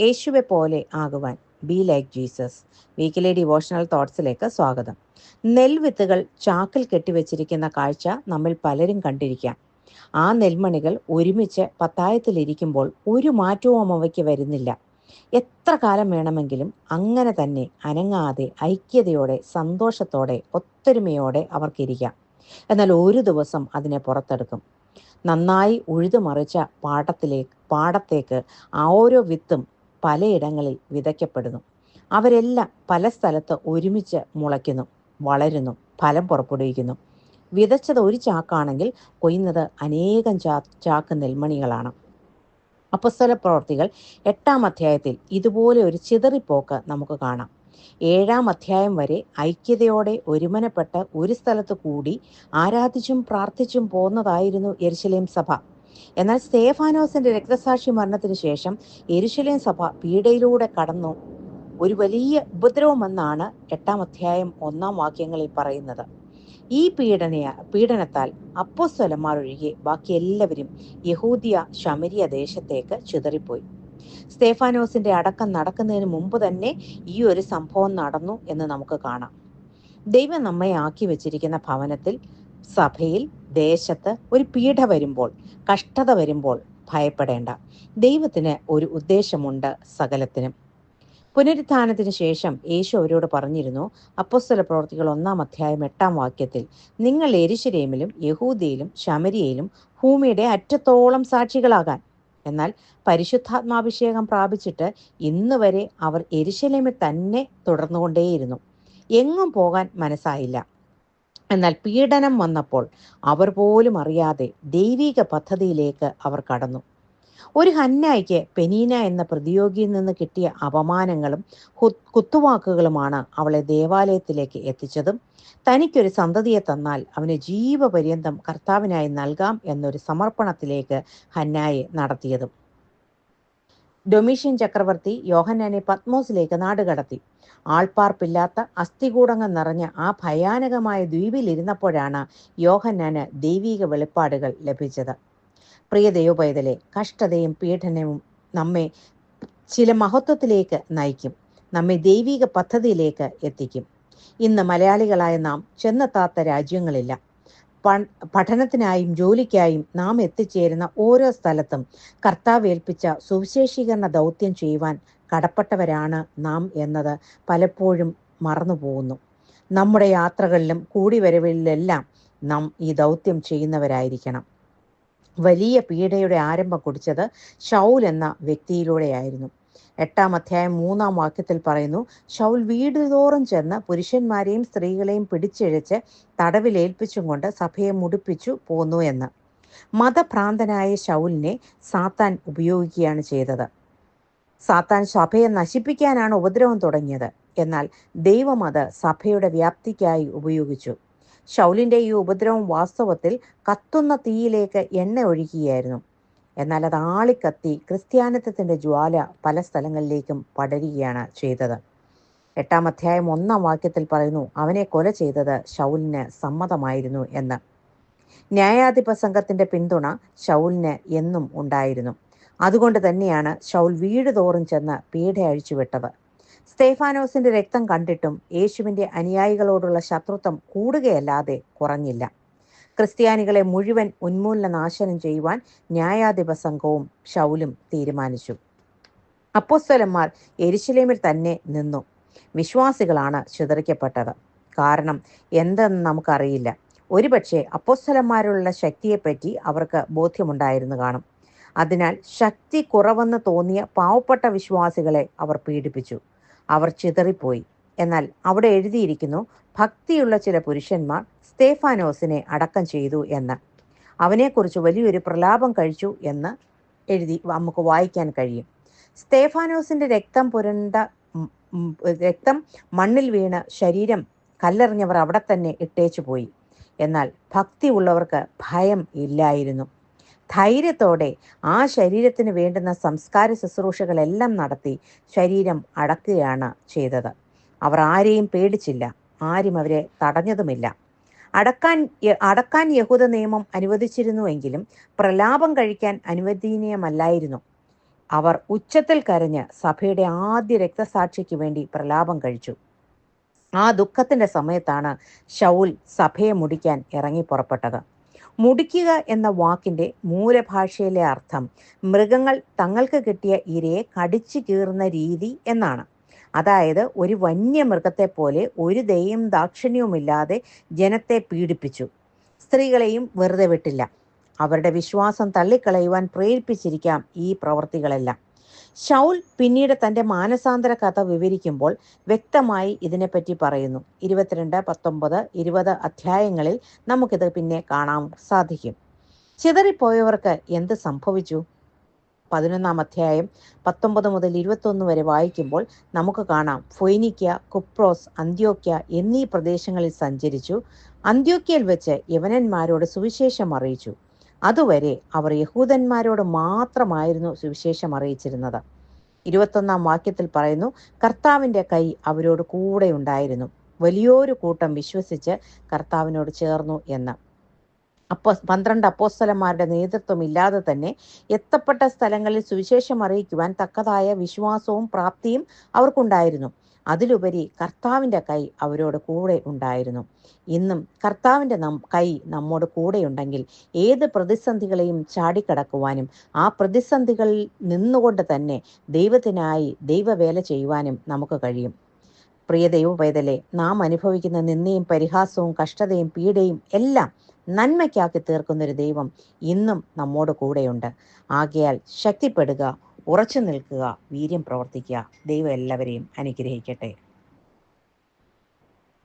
യേശുവെ പോലെ ആകുവാൻ. Be like Jesus weekly devotional തോട്ട്സിലേക്ക് സ്വാഗതം. നെൽവിത്തുകൾ ചാക്കിൽ കെട്ടിവെച്ചിരിക്കുന്ന കാഴ്ച നമ്മൾ പലരും കണ്ടിരിക്കാം. ആ നെൽമണികൾ ഒരുമിച്ച് പത്തായത്തിലിരിക്കുമ്പോൾ ഒരു മാറ്റവും അവയ്ക്ക് വരുന്നില്ല. എത്ര കാലം വേണമെങ്കിലും അങ്ങനെ തന്നെ അനങ്ങാതെ ഐക്യതയോടെ സന്തോഷത്തോടെ ഒത്തൊരുമയോടെ അവർക്കിരിക്കാം. എന്നാൽ ഒരു ദിവസം അതിനെ പുറത്തെടുക്കും. നന്നായി ഉഴുതുമറിച്ച പാടത്തിലേക്ക് പാടത്തേക്ക് ആ ഓരോ വിത്തും പലയിടങ്ങളിൽ വിതയ്ക്കപ്പെടുന്നു. അവരെല്ലാം പല സ്ഥലത്ത് ഒരുമിച്ച് മുളയ്ക്കുന്നു വളരുന്നു ഫലം പുറപ്പെടുവിക്കുന്നു. വിതച്ചത് ഒരു ചാക്കാണെങ്കിൽ കൊയ്യുന്നത് അനേകം ചാ ചാക്ക് നെൽമണികളാണ്. അപ്പസ്തല പ്രവർത്തികൾ എട്ടാം അധ്യായത്തിൽ ഇതുപോലെ ഒരു ചിതറിപ്പോക്ക് നമുക്ക് കാണാം. ഏഴാം അധ്യായം വരെ ഐക്യതയോടെ ഒരുമനപ്പെട്ട് ഒരു സ്ഥലത്ത് കൂടി ആരാധിച്ചും പ്രാർത്ഥിച്ചും പോന്നതായിരുന്നു എരുശലേം സഭ. എന്നാൽ സ്തേഫാനോസിന്റെ രക്തസാക്ഷി മരണത്തിന് ശേഷം എരുശലേം സഭ പീഡയിലൂടെ കടന്നു. ഒരു വലിയ ഉപദ്രവമെന്നാണ് എട്ടാം അധ്യായം ഒന്നാം വാക്യങ്ങളിൽ പറയുന്നത്. ഈ പീഡനയ പീഡനത്താൽ അപ്പോസ്വലന്മാർ ഒഴികെ ബാക്കി എല്ലാവരും യഹൂദിയ ശമരിയ ദേശത്തേക്ക് ചിതറിപ്പോയി. സ്തേഫാനോസിന്റെ അടക്കം നടക്കുന്നതിന് മുമ്പ് തന്നെ ഈ ഒരു സംഭവം നടന്നു എന്ന് നമുക്ക് കാണാം. ദൈവം നമ്മെ ആക്കി വെച്ചിരിക്കുന്ന ഭവനത്തിൽ സഭയിൽ ദേശത്ത് ഒരു പീഡ വരുമ്പോൾ കഷ്ടത വരുമ്പോൾ ഭയപ്പെടേണ്ട. ദൈവത്തിന് ഒരു ഉദ്ദേശമുണ്ട് സകലത്തിനും. പുനരുത്ഥാനത്തിന് ശേഷം യേശു അവരോട് പറഞ്ഞിരുന്നു അപ്പോസ്തല പ്രവർത്തികൾ ഒന്നാം അധ്യായം എട്ടാം വാക്യത്തിൽ നിങ്ങൾ എരിശിരേമിലും യഹൂദിയിലും ശമരിയയിലും ഭൂമിയുടെ അറ്റത്തോളം സാക്ഷികളാകാൻ. എന്നാൽ പരിശുദ്ധാത്മാഭിഷേകം പ്രാപിച്ചിട്ട് ഇന്ന് വരെ അവർ എരിശിലേമിൽ തന്നെ തുടർന്നുകൊണ്ടേയിരുന്നു. എങ്ങും പോകാൻ മനസ്സായില്ല. എന്നാൽ പീഡനം വന്നപ്പോൾ അവർ പോലും അറിയാതെ ദൈവിക പദ്ധതിയിലേക്ക് അവർ കടന്നു. ഒരു ഹന്നായിക്ക് പെനീന എന്ന പ്രതിയോഗിയിൽ നിന്ന് കിട്ടിയ അപമാനങ്ങളും കുത്തുവാക്കുകളുമാണ് അവളെ ദേവാലയത്തിലേക്ക് എത്തിച്ചതും. തനിക്കൊരു സന്തതിയെ തന്നാൽ അവന് ജീവപര്യന്തം കർത്താവിനായി നൽകാം എന്നൊരു സമർപ്പണത്തിലേക്ക് ഹന്നായെ നടത്തിയതും. ഡൊമീഷ്യൻ ചക്രവർത്തി യോഹന്നാനെ പത്മോസിലേക്ക് നാടുകടത്തി ആൾപ്പാർപ്പില്ലാത്ത അസ്ഥികൂടങ്ങൾ നിറഞ്ഞ ആ ഭയാനകമായ ദ്വീപിലിരുന്നപ്പോഴാണ് യോഹന്നാന് ദൈവീക വെളിപ്പാടുകൾ ലഭിച്ചത്. പ്രിയ ദൈവപൈതലെ കഷ്ടതയും പീഡനവും നമ്മെ ചില മഹത്വത്തിലേക്ക് നയിക്കും നമ്മെ ദൈവിക പദ്ധതിയിലേക്ക് എത്തിക്കും. ഇന്ന് മലയാളികളായ നാം ചെന്നെത്താത്ത രാജ്യങ്ങളില്ല. പഠനത്തിനായും ജോലിക്കായും നാം എത്തിച്ചേരുന്ന ഓരോ സ്ഥലത്തും കർത്താവ് ഏൽപ്പിച്ച സുവിശേഷീകരണ ദൗത്യം ചെയ്യുവാൻ കടപ്പെട്ടവരാണ് നാം എന്നത് പലപ്പോഴും മറന്നുപോകുന്നു നമ്മുടെ യാത്രകളിലും കൂടിവരവിലെല്ലാം നാം ഈ ദൗത്യം ചെയ്യുന്നവരായിരിക്കണം. വലിയ പീഡയുടെ ആരംഭം കുടിച്ചത് ഷൗൽ എന്ന വ്യക്തിയിലൂടെയായിരുന്നു. എട്ടാം അധ്യായം മൂന്നാം വാക്യത്തിൽ പറയുന്നു ഷൗൽ വീടുതോറും ചെന്ന് പുരുഷന്മാരെയും സ്ത്രീകളെയും പിടിച്ചിഴച്ച് തടവിലേൽപ്പിച്ചും കൊണ്ട് സഭയെ മുടിപ്പിച്ചു പോന്നു എന്ന്. മതഭ്രാന്തനായ ഷൗലിനെ സാത്താൻ ഉപയോഗിക്കുകയാണ് ചെയ്തത്. സാത്താൻ സഭയെ നശിപ്പിക്കാനാണ് ഉപദ്രവം തുടങ്ങിയത്. എന്നാൽ ദൈവം അത് സഭയുടെ വ്യാപ്തിക്കായി ഉപയോഗിച്ചു. ഷൗലിന്റെ ഈ ഉപദ്രവം വാസ്തവത്തിൽ കത്തുന്ന തീയിലേക്ക് എണ്ണ ഒഴിക്കുകയായിരുന്നു എന്നാൽ അത് ആളിക്കത്തി ക്രിസ്ത്യാനിത്വത്തിന്റെ ജ്വാല പല സ്ഥലങ്ങളിലേക്കും പടരുകയാണ് ചെയ്തത്. എട്ടാം അധ്യായം ഒന്നാം വാക്യത്തിൽ പറയുന്നു അവനെ കൊല ചെയ്തത് ഷൗലിന് സമ്മതമായിരുന്നു എന്ന്. ന്യായാധിപ സംഘത്തിന്റെ പിന്തുണ ഷൗലിന് എന്നും ഉണ്ടായിരുന്നു. അതുകൊണ്ട് തന്നെയാണ് ഷൗൽ വീട് തോറും ചെന്ന് പീഡ അഴിച്ചുവിട്ടത് സ്തേഫാനോസിന്റെ രക്തം കണ്ടിട്ടും യേശുവിന്റെ അനുയായികളോടുള്ള ശത്രുത്വം കൂടുകയല്ലാതെ കുറഞ്ഞില്ല. ക്രിസ്ത്യാനികളെ മുഴുവൻ ഉന്മൂലന നാശനം ചെയ്യുവാൻ ന്യായാധിപ സംഘവും ഷൗലും തീരുമാനിച്ചു. അപ്പോസ്തലന്മാർ എരിശിലേമിൽ തന്നെ നിന്നു. വിശ്വാസികളാണ് ചിതറിക്കപ്പെട്ടത്. കാരണം എന്തെന്ന് നമുക്കറിയില്ല. ഒരുപക്ഷെ അപ്പോസ്തലന്മാരുള്ള ശക്തിയെപ്പറ്റി അവർക്ക് ബോധ്യമുണ്ടായിരുന്നു കാണും. അതിനാൽ ശക്തി കുറവെന്ന് തോന്നിയ പാവപ്പെട്ട വിശ്വാസികളെ അവർ പീഡിപ്പിച്ചു. അവർ ചിതറിപ്പോയി. എന്നാൽ അവിടെ എഴുതിയിരിക്കുന്നു ഭക്തിയുള്ള ചില പുരുഷന്മാർ സ്തേഫാനോസിനെ അടക്കം ചെയ്തു എന്ന്. അവനെക്കുറിച്ച് വലിയൊരു പ്രലാപം കഴിച്ചു എന്ന് എഴുതി നമുക്ക് വായിക്കാൻ കഴിയും. സ്തേഫാനോസിന്റെ രക്തം പുരണ്ട രക്തം മണ്ണിൽ വീണ് ശരീരം കല്ലെറിഞ്ഞവർ അവിടെ തന്നെ ഇട്ടേച്ചു പോയി. എന്നാൽ ഭക്തി ഉള്ളവർക്ക് ഭയം ഇല്ലായിരുന്നു. ധൈര്യത്തോടെ ആ ശരീരത്തിന് വേണ്ടുന്ന സംസ്കാര ശുശ്രൂഷകളെല്ലാം നടത്തി ശരീരം അടക്കുകയാണ് ചെയ്തത്. അവർ ആരെയും പേടിച്ചില്ല. ആരും അവരെ തടഞ്ഞതുമില്ല. അടക്കാൻ അടക്കാൻ യഹൂദ നിയമം അനുവദിച്ചിരുന്നുവെങ്കിലും പ്രലാപം കഴിക്കാൻ അനുവദനീയമല്ലായിരുന്നു. അവർ ഉച്ചത്തിൽ കരഞ്ഞ് സഭയുടെ ആദ്യ രക്തസാക്ഷിക്ക് വേണ്ടി പ്രലാപം കഴിച്ചു. ആ ദുഃഖത്തിന്റെ സമയത്താണ് ഷൗൽ സഭയെ മുടിക്കാൻ ഇറങ്ങി പുറപ്പെട്ടത്. മുടിക്കുക എന്ന വാക്കിന്റെ മൂലഭാഷയിലെ അർത്ഥം മൃഗങ്ങൾ തങ്ങൾക്ക് കിട്ടിയ ഇരയെ കടിച്ചു കീറുന്ന രീതി എന്നാണ്. അതായത് ഒരു വന്യമൃഗത്തെ പോലെ ഒരു ദയും ദാക്ഷിണ്യവുമില്ലാതെ ജനത്തെ പീഡിപ്പിച്ചു. സ്ത്രീകളെയും വെറുതെ വിട്ടില്ല. അവരുടെ വിശ്വാസം തള്ളിക്കളയുവാൻ പ്രേരിപ്പിച്ചിരിക്കാം ഈ പ്രവൃത്തികളെല്ലാം ഷൗൽ പിന്നീട് തന്റെ മാനസാന്തര കഥ വിവരിക്കുമ്പോൾ വ്യക്തമായി ഇതിനെപ്പറ്റി പറയുന്നു. ഇരുപത്തിരണ്ട് പത്തൊമ്പത് ഇരുപത് അധ്യായങ്ങളിൽ നമുക്കിത് പിന്നെ കാണാൻ സാധിക്കും. ചിതറിപ്പോയവർക്ക് എന്ത് സംഭവിച്ചു? പതിനൊന്നാം അധ്യായം പത്തൊമ്പത് മുതൽ ഇരുപത്തൊന്ന് വരെ വായിക്കുമ്പോൾ നമുക്ക് കാണാം. ഫൊയ്നിക്ക കുപ്രോസ് അന്ത്യോക്യ എന്നീ പ്രദേശങ്ങളിൽ സഞ്ചരിച്ചു. അന്ത്യോക്യയിൽ വെച്ച് യവനന്മാരോട് സുവിശേഷം അറിയിച്ചു. അതുവരെ അവർ യഹൂദന്മാരോട് മാത്രമായിരുന്നു സുവിശേഷം അറിയിച്ചിരുന്നത്. ഇരുപത്തൊന്നാം വാക്യത്തിൽ പറയുന്നു കർത്താവിന്റെ കൈ അവരോട് കൂടെ ഉണ്ടായിരുന്നു. വലിയൊരു കൂട്ടം വിശ്വസിച്ച് കർത്താവിനോട് ചേർന്നു എന്ന്. അപ്പോ പന്ത്രണ്ട് അപ്പോസ്തലന്മാരുടെ നേതൃത്വം ഇല്ലാതെ തന്നെ എത്തപ്പെട്ട സ്ഥലങ്ങളിൽ സുവിശേഷം അറിയിക്കുവാൻ തക്കതായ വിശ്വാസവും പ്രാപ്തിയും അവർക്കുണ്ടായിരുന്നു. അതിലുപരി കർത്താവിന്റെ കൈ അവരോട് കൂടെ ഉണ്ടായിരുന്നു. ഇന്നും കർത്താവിന്റെ നം കൈ നമ്മോട് കൂടെയുണ്ടെങ്കിൽ ഏത് പ്രതിസന്ധികളെയും ചാടിക്കടക്കുവാനും ആ പ്രതിസന്ധികളിൽ നിന്നുകൊണ്ട് തന്നെ ദൈവത്തിനായി ദൈവവേല ചെയ്യുവാനും നമുക്ക് കഴിയും. പ്രിയ ദൈവപൈതലെ നാം അനുഭവിക്കുന്ന നിന്ദയും പരിഹാസവും കഷ്ടതയും പീഡയും എല്ലാം നന്മയ്ക്കാക്കി തീർക്കുന്നൊരു ദൈവം ഇന്നും നമ്മോട് കൂടെയുണ്ട്. ആകയാൽ ശക്തിപ്പെടുക ഉറച്ചു നിൽക്കുക വീര്യം പ്രവർത്തിക്കുക. ദൈവം എല്ലാവരെയും അനുഗ്രഹിക്കട്ടെ.